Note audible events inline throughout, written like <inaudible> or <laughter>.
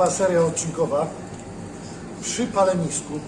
Nowa seria odcinkowa przy palenisku.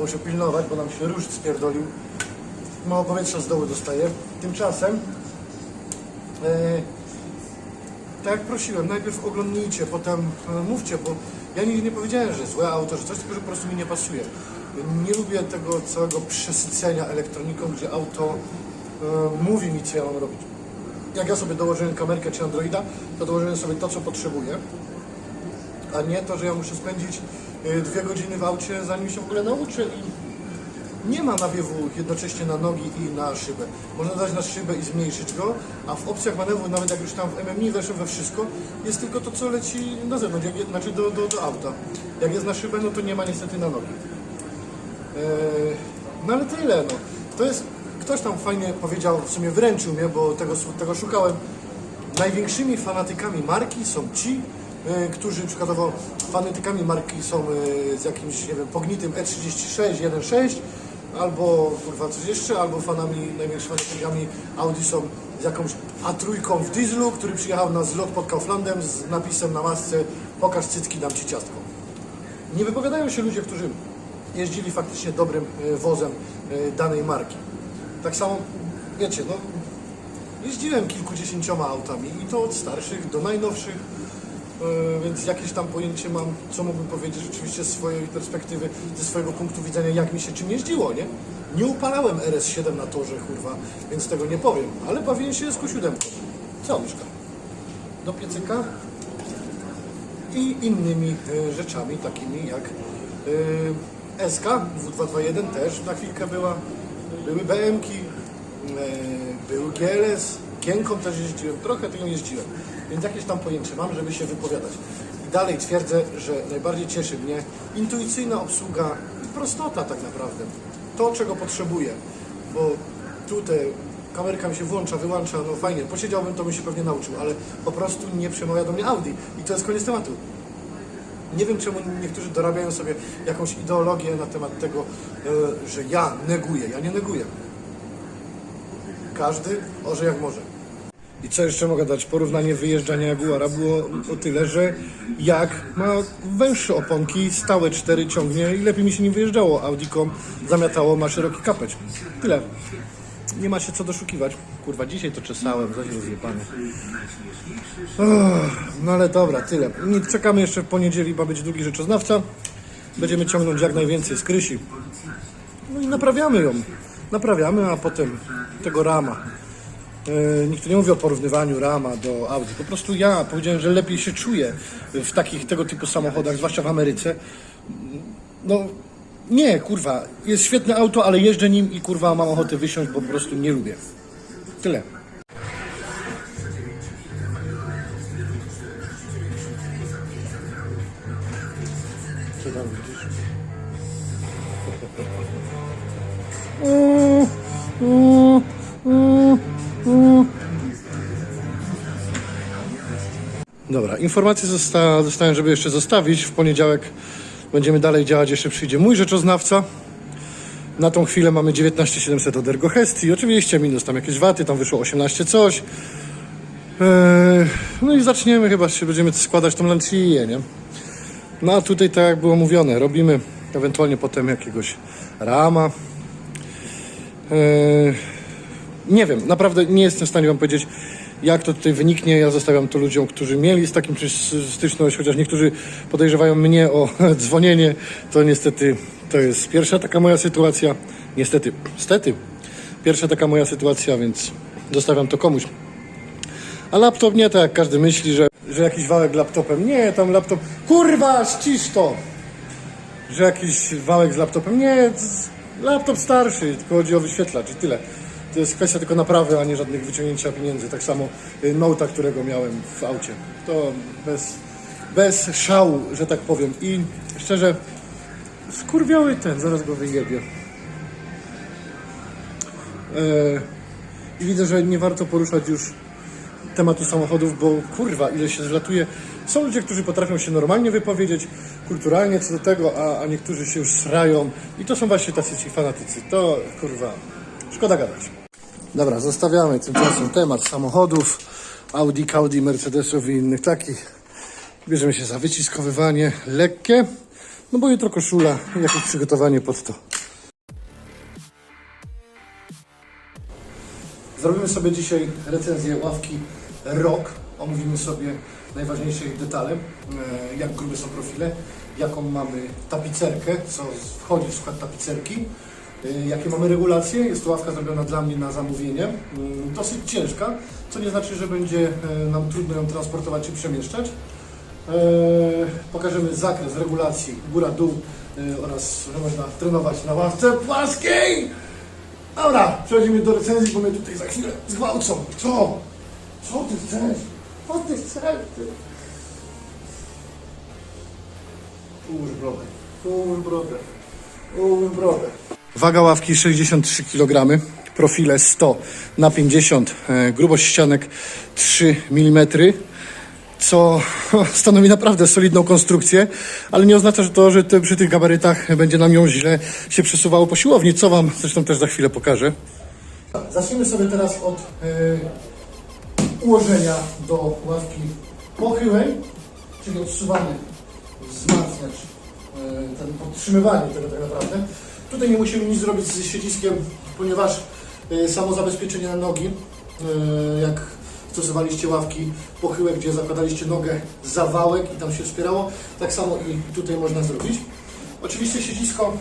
Muszę pilnować, bo nam się róż spierdolił. Mało powietrza z dołu dostaje. Tymczasem, e, tak jak prosiłem, najpierw oglądnijcie, potem e, mówcie, bo ja nigdy nie powiedziałem, że złe auto, że coś, tylko że po prostu mi nie pasuje. Nie lubię tego całego przesycenia elektroniką, gdzie auto e, mówi mi, co ja mam robić. Jak ja sobie dołożyłem kamerkę czy Androida, to dołożyłem sobie to, co potrzebuję a nie to, że ja muszę spędzić y, dwie godziny w aucie, zanim się w ogóle nauczę i nie ma nawiewu jednocześnie na nogi i na szybę. Można dać na szybę i zmniejszyć go, a w opcjach manewru, nawet jak już tam w MMI weszłem we wszystko, jest tylko to, co leci na zewnątrz, jak, znaczy do, do, do auta. Jak jest na szybę, no to nie ma niestety na nogi. Eee, no ale tyle, no. To jest, ktoś tam fajnie powiedział, w sumie wręczył mnie, bo tego, tego szukałem. Największymi fanatykami marki są ci, e, którzy przykładowo fanatykami marki są e, z jakimś, nie wiem, pognitym E E36 1.6 albo kurwa coś jeszcze, albo fanami, największymi fanatykami Audi są z jakąś A3 w dieslu, który przyjechał na zlot pod Kauflandem z napisem na masce pokaż cycki, dam ci ciastko. Nie wypowiadają się ludzie, którzy jeździli faktycznie dobrym e, wozem e, danej marki. Tak samo, wiecie, no, jeździłem kilkudziesięcioma autami i to od starszych do najnowszych, więc jakieś tam pojęcie mam, co mógłbym powiedzieć rzeczywiście z swojej perspektywy, ze swojego punktu widzenia, jak mi się czym jeździło, nie? Nie upalałem RS7 na torze, kurwa, więc tego nie powiem, ale bawiłem się z Q7. Całuszka. Do piecyka i innymi e, rzeczami, takimi jak e, SK W221 też na chwilkę była, były BM-ki, e, był GLS, Kienką też jeździłem, trochę tym jeździłem, więc jakieś tam pojęcie mam, żeby się wypowiadać. I dalej twierdzę, że najbardziej cieszy mnie intuicyjna obsługa i prostota tak naprawdę. To, czego potrzebuję, bo tutaj kamerka mi się włącza, wyłącza, no fajnie, posiedziałbym, to bym się pewnie nauczył, ale po prostu nie przemawia do mnie Audi i to jest koniec tematu. Nie wiem, czemu niektórzy dorabiają sobie jakąś ideologię na temat tego, e, że ja neguję. Ja nie neguję. Każdy orze jak może. I co jeszcze mogę dać? Porównanie wyjeżdżania Jaguara było o tyle, że jak ma węższe oponki, stałe cztery ciągnie i lepiej mi się nim wyjeżdżało. Audicom zamiatało, ma szeroki kapeć. Tyle. Nie ma się co doszukiwać. Kurwa, dzisiaj to czesałem, zaś rozjebany. No ale dobra, tyle. Nie czekamy jeszcze w poniedzieli, ma być drugi rzeczoznawca. Będziemy ciągnąć jak najwięcej z Krysi. No i naprawiamy ją. Naprawiamy, a potem tego rama. E, Nikt nie mówi o porównywaniu rama do Audi. Po prostu ja powiedziałem, że lepiej się czuję w takich tego typu samochodach, zwłaszcza w Ameryce. No nie, kurwa, jest świetne auto, ale jeżdżę nim i kurwa mam ochotę wysiąść, bo po prostu nie lubię. Tyle. Dobra, informacje zosta- dostałem, żeby jeszcze zostawić. W poniedziałek będziemy dalej działać, jeszcze przyjdzie mój rzeczoznawca. Na tą chwilę mamy 19700 od Ergo Hestii. Oczywiście minus tam jakieś waty, tam wyszło 18 coś. Eee, no i zaczniemy chyba, się będziemy składać tą lanciję, nie? No a tutaj tak jak było mówione, robimy ewentualnie potem jakiegoś rama. Eee, nie wiem, naprawdę nie jestem w stanie Wam powiedzieć, jak to tutaj wyniknie. Ja zostawiam to ludziom, którzy mieli z takim styczność, chociaż niektórzy podejrzewają mnie o <laughs> dzwonienie. To niestety to jest pierwsza taka moja sytuacja. Niestety, stety, pierwsza taka moja sytuacja, więc zostawiam to komuś. A laptop nie tak jak każdy myśli, że, że jakiś wałek laptopem. Nie, tam laptop. Kurwa, ścisz to! Że jakiś wałek z laptopem. Nie, laptop starszy, tylko chodzi o wyświetlacz i tyle. To jest kwestia tylko naprawy, a nie żadnych wyciągnięcia pieniędzy. Tak samo y, Note'a, którego miałem w aucie. To bez, bez szału, że tak powiem. I szczerze, skurwiały ten, zaraz go wyjebię. E, I widzę, że nie warto poruszać już tematu samochodów, bo kurwa, ile się zlatuje. Są ludzie, którzy potrafią się normalnie wypowiedzieć. kulturalnie co do tego, a, a niektórzy się już srają. I to są właśnie tacy ci fanatycy. To kurwa, szkoda gadać. Dobra, zostawiamy tymczasem temat samochodów, Audi, Audi, Mercedesów i innych takich. Bierzemy się za wyciskowywanie lekkie, no bo jutro koszula jakieś przygotowanie pod to. Zrobimy sobie dzisiaj recenzję ławki ROK. Omówimy sobie najważniejsze ich detale, e, jak grube są profile, jaką mamy tapicerkę, co wchodzi w skład tapicerki, jakie mamy regulacje. Jest to ławka zrobiona dla mnie na zamówienie, mm, dosyć ciężka, co nie znaczy, że będzie e, nam trudno ją transportować czy przemieszczać. Pokażemy zakres regulacji góra-dół oraz że można trenować na ławce płaskiej. Dobra, przechodzimy do recenzji, bo mnie tutaj za chwilę zgwałcą. Co? Co ty chcesz? Co ty chcesz? Ty? Połóż brodę. Połóż brodę. Połóż brodę. Waga ławki 63 kg, profile 100 na 50, e, grubość ścianek 3 mm co <laughs> stanowi naprawdę solidną konstrukcję, ale nie oznacza że to, że przy tych gabarytach będzie nam ją źle się przesuwało po siłowni, co Wam zresztą też za chwilę pokażę. Zacznijmy sobie teraz od e, ułożenia do ławki pochyłej, czyli odsuwamy wzmacniacz, e, ten podtrzymywanie tego tak naprawdę. Tutaj nie musimy nic zrobić z siedziskiem, ponieważ e, samo zabezpieczenie na nogi, e, jak stosowaliście ławki pochyłe, gdzie zakładaliście nogę za wałek i tam się wspierało, tak samo i tutaj można zrobić. Oczywiście siedzisko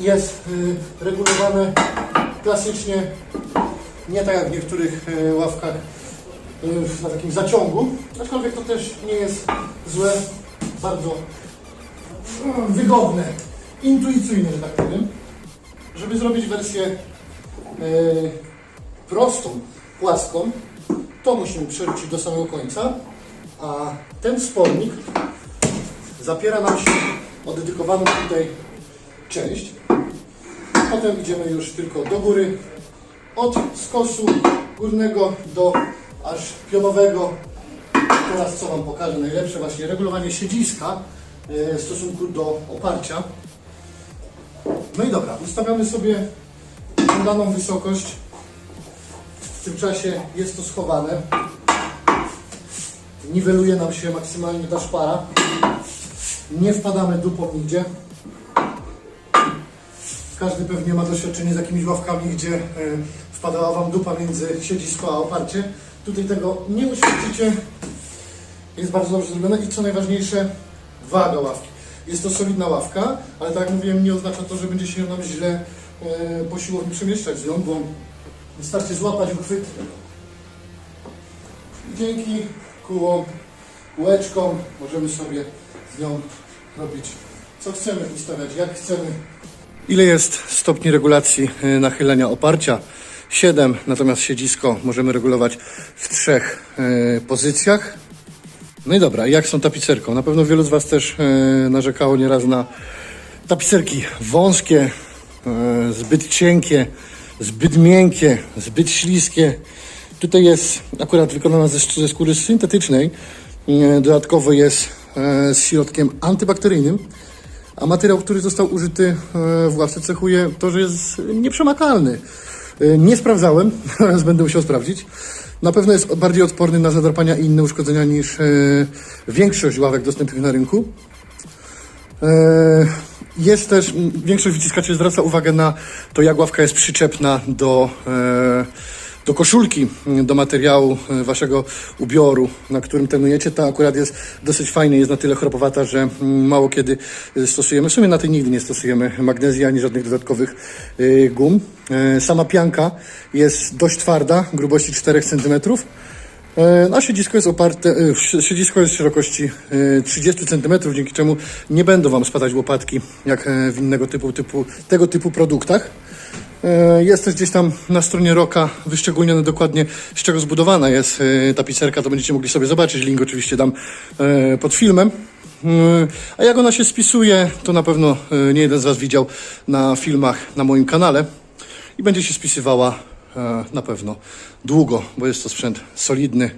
jest y, regulowane klasycznie, nie tak jak w niektórych ławkach na takim zaciągu, aczkolwiek to też nie jest złe, bardzo mm, wygodne, intuicyjne, że tak powiem. Żeby zrobić wersję y, prostą, płaską, to musimy przerzucić do samego końca, a ten spornik zapiera nam się o dedykowaną tutaj część. Potem idziemy już tylko do góry, od skosu górnego do aż pionowego. Teraz co Wam pokażę najlepsze, właśnie regulowanie siedziska e, w stosunku do oparcia. No i dobra, ustawiamy sobie daną wysokość w tym czasie jest to schowane. Niweluje nam się maksymalnie ta szpara. Nie wpadamy dupą nigdzie. Każdy pewnie ma doświadczenie z jakimiś ławkami, gdzie e, wpadała Wam dupa między siedzisko a oparcie. Tutaj tego nie uświadczycie. Jest bardzo dobrze zrobione i co najważniejsze, waga ławki. Jest to solidna ławka, ale tak jak mówiłem, nie oznacza to, że będzie się nam źle e, po siłowni przemieszczać z nią, bo Wystarczy złapać uchwyt. Dzięki kółom, kółeczkom możemy sobie z nią robić co chcemy, ustawiać jak chcemy. Ile jest stopni regulacji y, nachylenia oparcia? 7, natomiast siedzisko możemy regulować w trzech y, pozycjach. No i dobra, jak są tapicerką? Na pewno wielu z Was też y, narzekało nieraz na tapicerki wąskie, y, zbyt cienkie, zbyt miękkie, zbyt śliskie. Tutaj jest akurat wykonana ze, ze skóry syntetycznej. E, Dodatkowo jest e, z środkiem antybakteryjnym. A materiał, który został użyty e, w ławce cechuje to, że jest nieprzemakalny. E, Nie sprawdzałem, <laughs> teraz będę musiał sprawdzić. Na pewno jest bardziej odporny na zadrapania i inne uszkodzenia niż e, większość ławek dostępnych na rynku. E, Jest też, większość wyciskaczy zwraca uwagę na to, jak ławka jest przyczepna do, do koszulki, m, do materiału e, waszego ubioru, na którym trenujecie. Ta akurat jest dosyć fajna, jest na tyle chropowata, że m, mało kiedy e, stosujemy. W sumie na tej nigdy nie stosujemy magnezji ani żadnych dodatkowych e, gum. Sama pianka jest dość twarda, grubości 4 cm. E, A siedzisko jest oparte, e, siedzisko jest szerokości e, 30 cm, dzięki czemu nie będą Wam spadać łopatki jak e, w innego typu, typu tego typu produktach. E, Jest też gdzieś tam na stronie Roka wyszczególnione dokładnie z czego zbudowana jest e, tapicerka, to będziecie mogli sobie zobaczyć, link oczywiście dam e, pod filmem. E, A jak ona się spisuje, to na pewno e, nie jeden z Was widział na filmach na moim kanale i będzie się spisywała e, na pewno długo, bo jest to sprzęt solidny,